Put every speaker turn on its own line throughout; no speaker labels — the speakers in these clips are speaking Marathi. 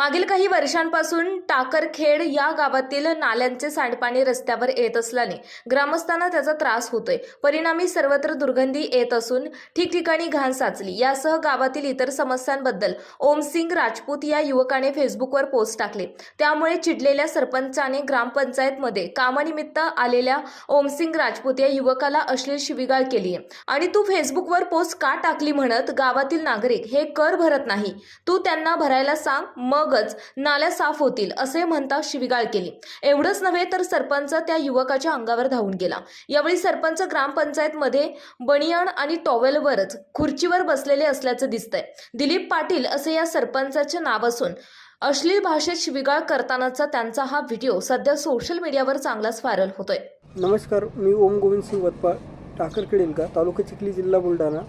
मागील काही वर्षांपासून टाकरखेड या गावातील नाल्यांचे सांडपाणी रस्त्यावर येत असल्याने ग्रामस्थांना त्याचा त्रास होतोय. परिणामी सर्वत्र दुर्गंधी येत असून ठिकठिकाणी घाण साचली. यासह गावातील इतर समस्यांबद्दल ओमसिंग राजपूत या युवकाने फेसबुकवर पोस्ट टाकले. त्यामुळे चिडलेल्या सरपंचाने ग्रामपंचायतमध्ये कामानिमित्त आलेल्या ओमसिंग राजपूत या युवकाला अश्लील शिविगाळ केली आहे आणि तू फेसबुकवर पोस्ट का टाकली म्हणत गावातील नागरिक हे कर भरत नाही. तू त्यांना भरायला सांग मग मगच नाल्या साफ होतील असे म्हणता शिविगाळ केली. एवढंच नव्हे तर सरपंच त्या युवकाच्या अंगावर धावून गेला. यावेळी सरपंच ग्रामपंचायतमध्ये बनियान आणि टॉवेलवरच खुर्चीवर बसलेले असल्याचं दिसतंय. दिलीप पाटील असे या सरपंचाचे नाव असून अश्लील भाषेत शिविगाळ करतानाचा त्यांचा हा व्हिडिओ सध्या सोशल मीडियावर चांगलाच व्हायरल होतोय.
नमस्कार मी ओम गोविंद सिंग वतपा टाकरखेडेलका तालुका चिखली जिल्हा बुलढाणा.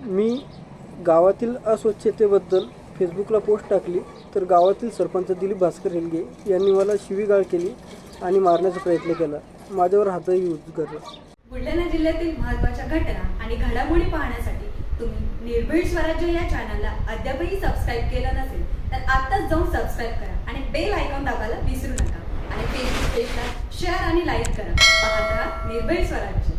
मी गावातील अस्वच्छतेबद्दल फेसबुकला पोस्ट टाकली तर गावातील सरपंच दिलीप भास्कर हेलगे यांनी मला शिवीगाळ केली आणि मारण्याचा प्रयत्न केला. माझ्यावर हातही यूज
बुलढाणा जिल्ह्यातील महत्त्वाच्या घटना आणि घडामोडी पाहण्यासाठी तुम्ही निर्भीड स्वराज्य या चॅनलला अद्यापही सबस्क्राईब केलं नसेल तर आत्ताच जाऊन सबस्क्राईब करा आणि बेल आयकॉन दाबायला विसरू नका. आणि फेसबुक पेजला शेअर आणि लाईक करा. पाहत राहा निर्भीड स्वराज्य.